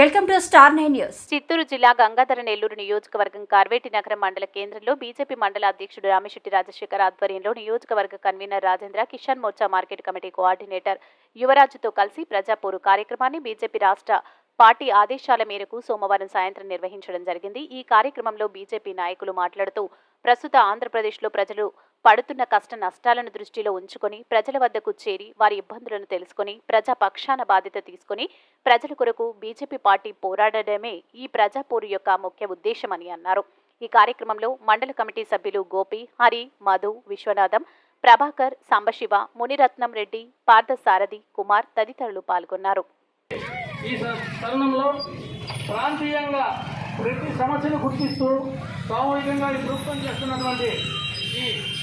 Welcome to star nine news. Chittoor జిల్లా గంగాధర నెల్లూరు నియోజకవర్గం కార్వేటి నగరం మండల కేంద్రంలో బీజేపీ మండల అధ్యక్షుడు రామిశెట్టి రాజశేఖర్ ఆధ్వర్యంలో నియోజకవర్గ convener Rajendra Kisan Morcha market committee coordinator యువరాజుతో కలిసి ప్రజాపూరు కార్యక్రమాన్ని బీజేపీ రాష్ట్ర పార్టీ ఆదేశాల మేరకు సోమవారం సాయంత్రం నిర్వహించడం జరిగింది. ఈ కార్యక్రమంలో బీజేపీ నాయకులు మాట్లాడుతూ ప్రస్తుత ఆంధ్రప్రదేశ్లో ప్రజలు పడుతున్న కష్ట నష్టాలను దృష్టిలో ఉంచుకొని ప్రజల వద్దకు చేరి వారి ఇబ్బందులను తెలుసుకొని ప్రజా పక్షాన బాధ్యత తీసుకొని ప్రజల కొరకు బీజేపీ పార్టీ పోరాడడమే ఈ ప్రజాపోరు యొక్క ముఖ్య ఉద్దేశమని అన్నారు. ఈ కార్యక్రమంలో మండల కమిటీ సభ్యులు గోపి హరి మధు విశ్వనాథం ప్రభాకర్ సాంబశివ మునిరత్నం రెడ్డి పార్థసారథి కుమార్ తదితరులు పాల్గొన్నారు. ఈ తరుణంలో ప్రాంతీయంగా ప్రతి సమస్యను గుర్తిస్తూ సామూహికంగా ఈ ప్రభుత్వం చేస్తున్నటువంటి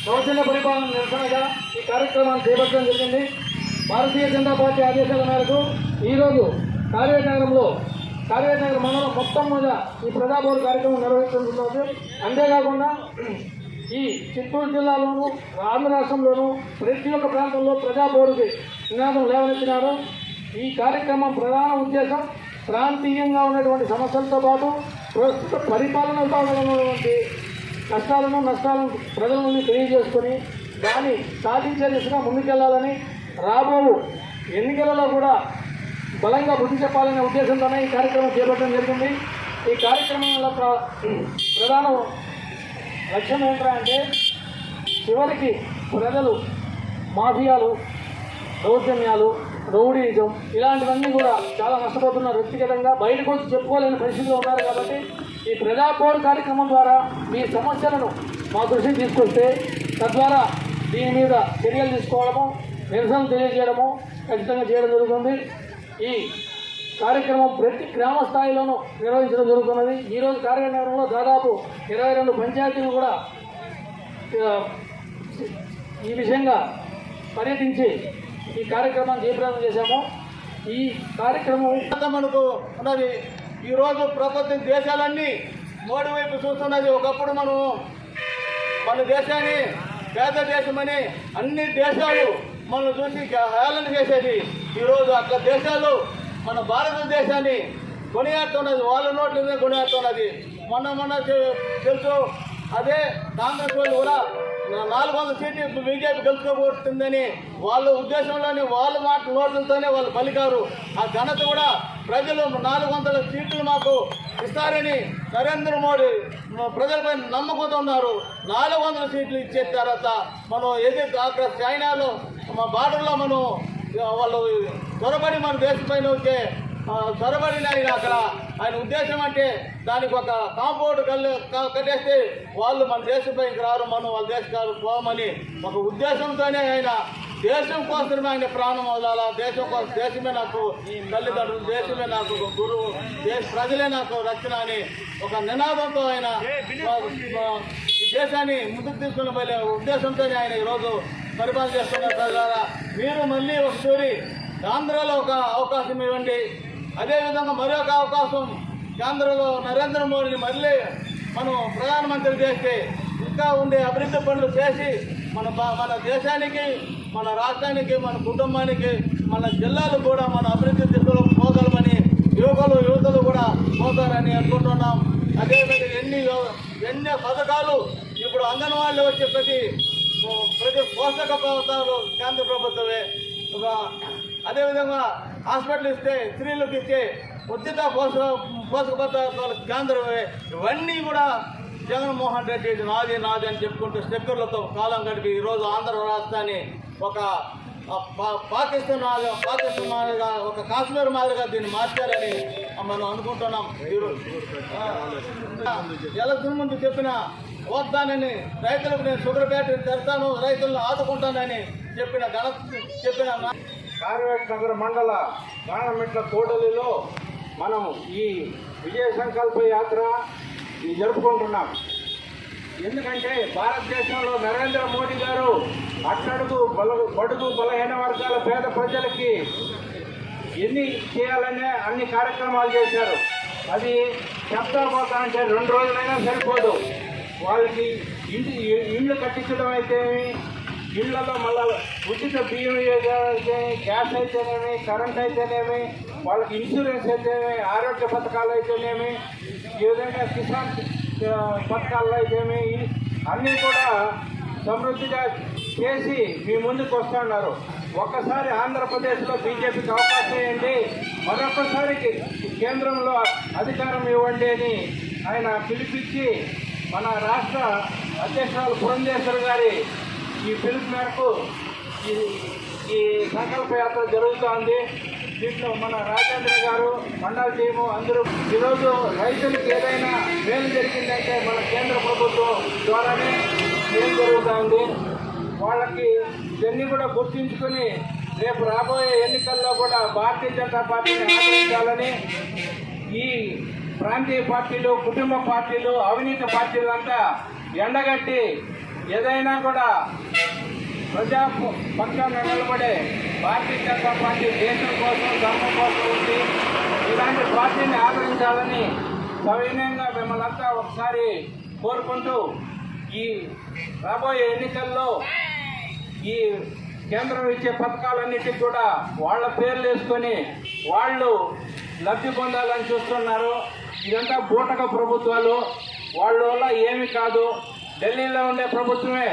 సౌజన్య పరిపాలన నిరసనగా ఈ కార్యక్రమాన్ని చేపట్టడం జరిగింది. భారతీయ జనతా పార్టీ ఆదేశాల మేరకు ఈరోజు కార్యనగరంలో కార్యనగర మండలం మొత్తం మీద ఈ ప్రజాభవన్ కార్యక్రమం నిర్వహించబడుతుంది అంతేకాకుండా ఈ చిత్తూరు జిల్లాలోను ఆంధ్ర రాష్ట్రంలోను ప్రతి ఒక్క ప్రాంతంలో ప్రజాభవన్కి నినాదం లేవనెత్తినారు. ఈ కార్యక్రమం ప్రధాన ఉద్దేశం ప్రాంతీయంగా ఉన్నటువంటి సమస్యలతో పాటు ప్రస్తుత పరిపాలనతో ఉన్నటువంటి కష్టాలను నష్టాలను ప్రజల నుండి తెలియజేసుకొని దాన్ని సాధించే దిశగా ముందుకెళ్ళాలని రాబో ఎన్నికలలో కూడా బలంగా బుద్ధి చెప్పాలనే ఉద్దేశంతోనే ఈ కార్యక్రమం చేపట్టడం జరిగింది ఈ కార్యక్రమం యొక్క ప్రధాన లక్ష్యం ఏంటంటే చివరికి ప్రజలు మాఫియాలు దౌర్జన్యాలు రౌడీజం ఇలాంటివన్నీ కూడా చాలా నష్టపోతున్నారు వ్యక్తిగతంగా బయటకు వచ్చి చెప్పుకోలేని పరిస్థితిలో ఉన్నారు కాబట్టి ఈ ప్రజాపోర్ కార్యక్రమం ద్వారా మీ సమస్యలను మా దృష్టికి తీసుకొస్తే తద్వారా దీని మీద చర్యలు తీసుకోవడము నిరసన తెలియజేయడము ఖచ్చితంగా చేయడం జరుగుతుంది. ఈ కార్యక్రమం ప్రతి గ్రామ స్థాయిలోనూ నిర్వహించడం జరుగుతున్నది. ఈరోజు కార్యక్రమంలో దాదాపు ఇరవై రెండు పంచాయతీలు కూడా ఈ విషయంగా పర్యటించి ఈ కార్యక్రమాన్ని జయప్రదం చేశాము. ఈ కార్యక్రమం అంతా మనకు ఉన్నది ఈరోజు ప్రపంచం దేశాలన్నీ మోడీ వైపు చూస్తున్నది. ఒకప్పుడు మనం మన దేశాన్ని పేద దేశమని అన్ని దేశాలు మనల్ని చూసి హేళన చేసేది. ఈరోజు అక్కడ దేశాలు మన భారతదేశాన్ని కొనియాడుతున్నది. వాళ్ళ నోట్లనే కొనియాడుతున్నది. మొన్న మొన్న తెలుసు అదే కాంగ్రెస్ వాళ్ళు కూడా నాలుగు వందల సీట్లు బీజేపీ గెలుచుకోబోతుందని వాళ్ళ ఉద్దేశంలోనే వాళ్ళ మాట నోట్లతోనే వాళ్ళు పలికారు. ఆ ఘనత కూడా ప్రజలు నాలుగు వందల సీట్లు మాకు ఇస్తారని నరేంద్ర మోడీ ప్రజలపై నమ్మకంతో ఉన్నారు నాలుగు వందల సీట్లు ఇచ్చే తర్వాత మనం ఏది అక్కడ చైనాలో మా బార్డర్లో మనం వాళ్ళు త్వరబడి మన దేశం పైన వచ్చే ఆ, చొరబడిన ఆయన అక్కడ ఆయన ఉద్దేశం అంటే దానికి ఒక కాంపౌండ్ కళ్ళు కట్టేస్తే వాళ్ళు మన దేశంపై రారు మనం వాళ్ళ దేశం పోమని ఒక ఉద్దేశంతోనే ఆయన దేశం కోసమే ఆయన ప్రాణం వదలాలా? దేశం కోసం దేశమే నాకు తల్లిదండ్రులు దేశమే నాకు గురువు దేశ ప్రజలే నాకు రక్షణ అని ఒక నినాదంతో ఆయన దేశాన్ని ముందుకు తీసుకుని వెళ్ళే ఉద్దేశంతోనే ఆయన ఈరోజు పరిపాలన చేస్తున్నారు ప్రజలారా. మీరు మళ్ళీ ఒకసారి ఆంధ్రాలో ఒక అవకాశం ఇవ్వండి. అదేవిధంగా మరొక అవకాశం కేంద్రంలో నరేంద్ర మోడీని మళ్ళీ మనం ప్రధానమంత్రి చేస్తే ఇంకా ఉండే అభివృద్ధి పనులు చేసి మన మన దేశానికి మన రాష్ట్రానికి మన కుటుంబానికి మన జిల్లాలు కూడా మన అభివృద్ధి దిశలో పోగలమని యువకులు యువతలు కూడా పోతారని అనుకుంటున్నాం. అదేవిధంగా ఎన్ని ఎన్ని పథకాలు ఇప్పుడు అంగన్వాడీలో వచ్చే ప్రతి ప్రతి పోషక పదార్థాలు కేంద్ర ప్రభుత్వమే. ఒక అదేవిధంగా హాస్పిటల్ ఇస్తే స్త్రీలకు ఇచ్చే ఉచిత పోషక పోషక పదార్థాలు కేంద్రమే. ఇవన్నీ కూడా జగన్మోహన్ రెడ్డి నాది నాది అని చెప్పుకుంటూ స్టిక్కర్లతో కాలం గడిపి ఈరోజు ఆంధ్ర రాష్ట్రాన్ని ఒక పాకిస్తాన్ మాదిరిగా పాకిస్తాన్ మాదిరిగా ఒక కాశ్మీర్ మాదిరిగా దీన్ని మార్చారని మనం అనుకుంటున్నాం. ఈరోజు ఆ, ఎలక్షన్ ముందు చెప్పిన వాగ్దానాన్ని రైతులకు నేను షుగర్ ఫ్యాక్టరీ తెస్తాను రైతులను ఆదుకుంటానని చెప్పిన ఘన చెప్పిన నా- కార్వేట్ నగర మండల గానమెట్ల కోడలిలో మనం ఈ విజయ సంకల్ప యాత్ర ఇది జరుపుకుంటున్నాం. ఎందుకంటే భారతదేశంలో నరేంద్ర మోడీ గారు అట్టడుగు బల బడుగు బలహీన వర్గాల పేద ప్రజలకి ఎన్ని చేయాలనే అన్ని కార్యక్రమాలు చేశారు. అది చెప్తా పోతా అంటే రెండు రోజులైనా సరిపోదు. వాళ్ళకి ఇంటి ఇళ్ళు కట్టించడం అయితేమి ఇళ్ళలో మళ్ళా ఉచిత బియ్యం అయితే గ్యాస్ అయితేనేమి కరెంట్ అయితేనేమి వాళ్ళకి ఇన్సూరెన్స్ అయితేనేమి ఆరోగ్య పథకాలు అయితేనేమి ఈ విధంగా కిసాన్ పథకాల్లో పథకాలు అన్నీ కూడా సమృద్ధిగా చేసి మీ ముందుకు వస్తున్నారు ఒక్కసారి ఆంధ్రప్రదేశ్లో బీజేపీకి అవకాశం ఇవ్వండి మరొకసారి కేంద్రంలో అధికారం ఇవ్వండి అని ఆయన పిలిపించి మన రాష్ట్ర అధ్యక్షురాలు పురంధేశ్వర్ గారి ఈ పిలుపు మేరకు ఈ ఈ సంకల్ప యాత్ర జరుగుతోంది దీంట్లో మన రాజేంద్ర గారు మండల టీము అందరూ ఈరోజు రైతులకు ఏదైనా మేలు జరిగిందంటే మన కేంద్ర ప్రభుత్వం ద్వారానే మేలు జరుగుతోంది. వాళ్ళకి ఇవన్నీ కూడా గుర్తించుకుని రేపు రాబోయే ఎన్నికల్లో కూడా భారతీయ జనతా పార్టీని ఆదరించాలని ఈ ప్రాంతీయ పార్టీలు కుటుంబ పార్టీలు అవినీతి పార్టీలంతా ఎండగట్టి ఏదైనా కూడా ప్రజా పక్షాన నిలబడే భారతీయ జనతా పార్టీ దేశం కోసం ధర్మం కోసం ఉంది ఇలాంటి పార్టీని ఆదరించాలని సవినయంగా మిమ్మల్ని అంతా ఒకసారి కోరుకుంటూ ఈ రాబోయే ఎన్నికల్లో ఈ కేంద్రం ఇచ్చే పథకాలన్నిటికి కూడా వాళ్ళ పేర్లు వేసుకొని వాళ్ళు లబ్ధి పొందాలని చూస్తున్నారు. ఇదంతా బూటక ప్రభుత్వాలు. వాళ్ళ వల్ల ఏమి కాదు. ఢిల్లీలో ఉండే ప్రభుత్వమే